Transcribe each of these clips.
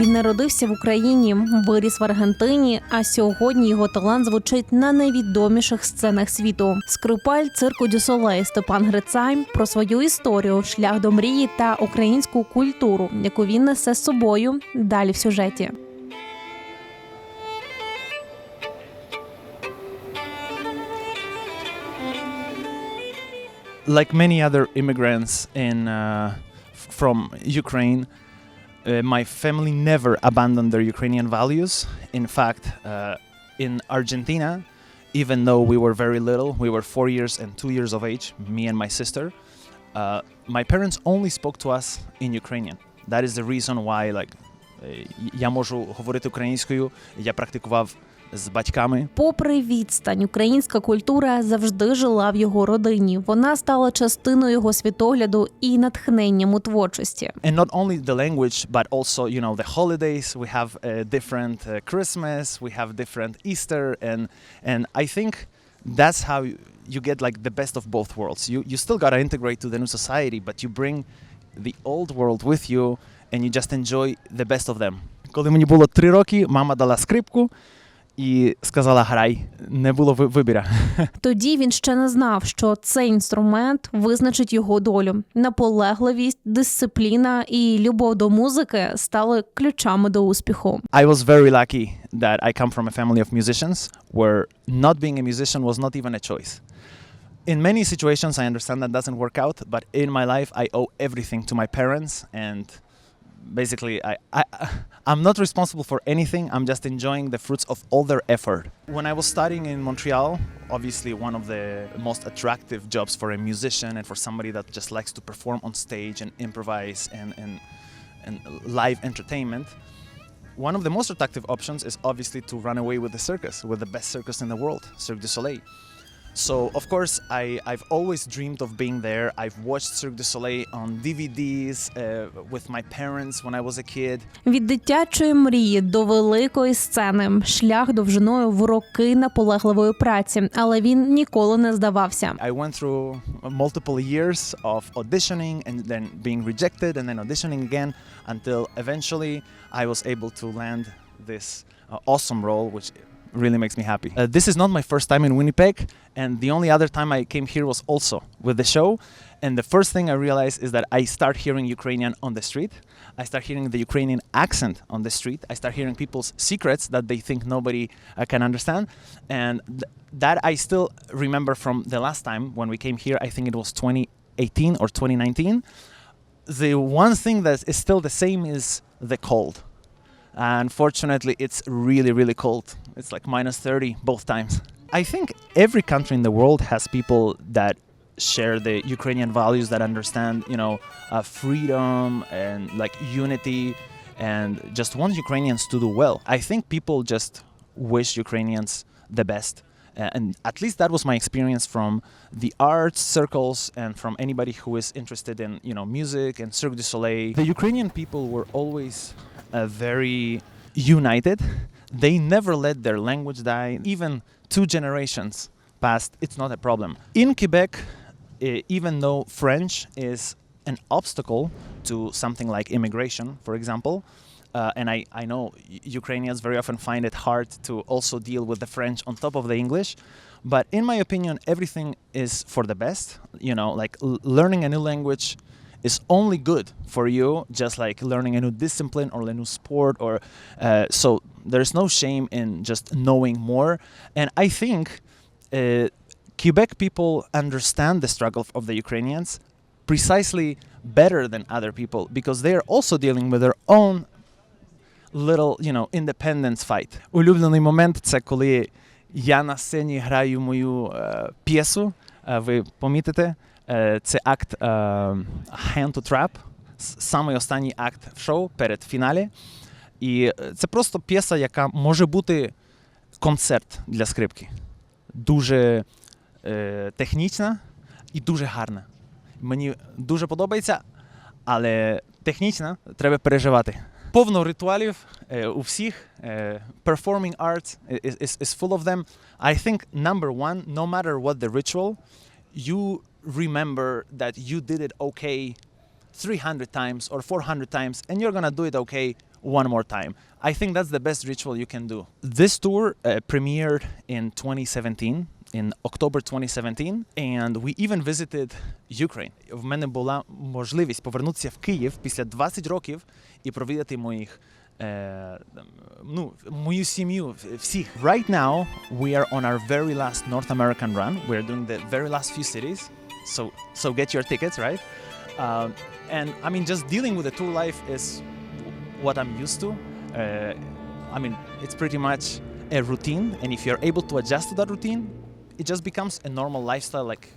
Він народився в Україні, виріс в Аргентині, а сьогодні його талант звучить на найвідоміших сценах світу. Скрипаль цирку Дю Солей Степан Грицай про свою історію, шлях до мрії та українську культуру, яку він несе з собою далі в сюжеті. like many other immigrants in uh, f- from Ukraine, uh, my family never abandoned their Ukrainian values. In fact, uh, in Argentina, even though we were very little, we were four years and two years of age, me and my sister. Uh, my parents only spoke to us in Ukrainian. That is the reason why, like, е, я можу говорити українською. Я практикував з батьками Попри відстань, українська культура завжди жила в його родині. Вона стала частиною його світогляду і натхненням у творчості. and not only the language but also you know the holidays we have a different uh, christmas we have different easter and and i think that's how you, get like the best of both worlds you you still got to integrate to the new society but you bring the old world with you and you just enjoy the best of them коли мені було три роки мама дала скрипку і сказала грай не було вибіра Тоді він ще не знав, що цей інструмент визначить його долю. Наполегливість, дисципліна і любов до музики стали ключами до успіху. I was very lucky that I come from a family of musicians where not being a musician was not even a choice. In many situations, I understand that doesn't work out, but in my life, I owe everything to my parents, and basically, I, I I'm not responsible for anything. I'm just enjoying the fruits of all their effort. When I was studying in Montreal, obviously one of the most attractive jobs for a musician and for somebody that just likes to perform on stage and improvise and and, and live entertainment one of the most attractive options is obviously to run away with the circus, with the best circus in the world, Cirque du Soleil. So, of course, I, I've always dreamed of being there. I've watched Cirque du Soleil on DVDs uh, with my parents when I was a kid. Від дитячої мрії до великої сцени шлях довжиною в роки наполегливої праці, але він ніколи не здавався. I went through multiple years of auditioning and then being rejected and then auditioning again until eventually I was able to land this uh, awesome role, which really makes me happy. Uh, this is not my first time in Winnipeg, and the only other time I came here was also with the show. And the first thing I realized is that I start hearing Ukrainian on the street. I start hearing the Ukrainian accent on the street. I start hearing people's secrets that they think nobody uh, can understand. And th- that I still remember from the last time when we came here. I think it was 2018 or 2019. The one thing that is still the same is the cold. Unfortunately, it's really, really cold. It's like minus 30 both times. I think every country in the world has people that share the Ukrainian values that understand, you know, uh, freedom and like unity and just want Ukrainians to do well. I think people just wish Ukrainians the best. And at least that was my experience from the arts circles and from anybody who is interested in, you know, music and Cirque du Soleil. The Ukrainian people were always uh, very united. They never let their language die. Even two generations past, it's not a problem. In Quebec, eh, even though French is an obstacle to something like immigration, for example, uh, and I, I know Ukrainians very often find it hard to also deal with the French on top of the English. But in my opinion, everything is for the best. You know, like learning a new language is only good for you, just like learning a new discipline or a new sport. Or uh, so there's no shame in just knowing more. And I think uh, Quebec people understand the struggle of the Ukrainians precisely better than other people because they are also dealing with their own little, you know, independence fight. Улюблений момент це коли я на сцені граю мою е, п'єсу. Е, ви помітите, е, Це акт е, Hand to Trap, самий останній акт в шоу перед фіналі. І е, це просто п'єса, яка може бути концерт для скрипки. Дуже е, технічна і дуже гарна. Мені дуже подобається, але технічна треба переживати. Повно ритуалів е, у всіх. е, performing art is, is, is full of them. I think number one, no matter what the ritual, you remember that you did it okay 300 times or 400 times and you're gonna do it okay one more time. I think that's the best ritual you can do. This tour uh, premiered in 2017, in October 2017, and we even visited Ukraine. В мене була можливість повернутися в Київ після 20 років і провідати моїх е, ну, мою сім'ю всіх. Right now, we are on our very last North American run. We are doing the very last few cities. So, so get your tickets, right? Um, and I mean, just dealing with the tour life is what I'm used to. Uh, I mean, it's pretty much a routine, and if you're able to adjust to that routine, it just becomes a normal lifestyle like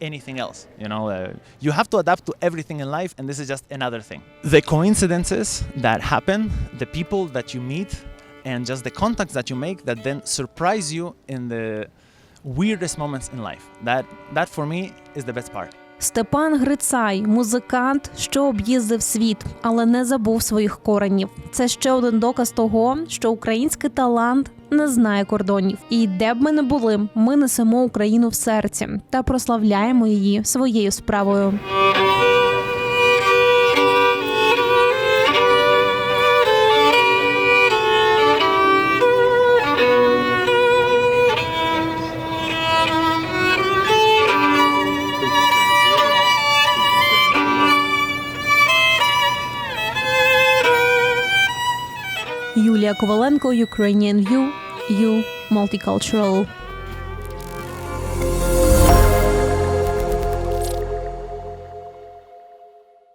anything else. You know, uh, you have to adapt to everything in life, and this is just another thing. The coincidences that happen, the people that you meet, and just the contacts that you make that then surprise you in the weirdest moments in life. That that for me is the best part. Степан Грицай, музикант, що об'їздив світ, але не забув своїх коренів. Це ще один доказ того, що український талант не знає кордонів. І де б ми не були, ми несемо Україну в серці та прославляємо її своєю справою. Yulia Kovalenko, Ukrainian View, You Multicultural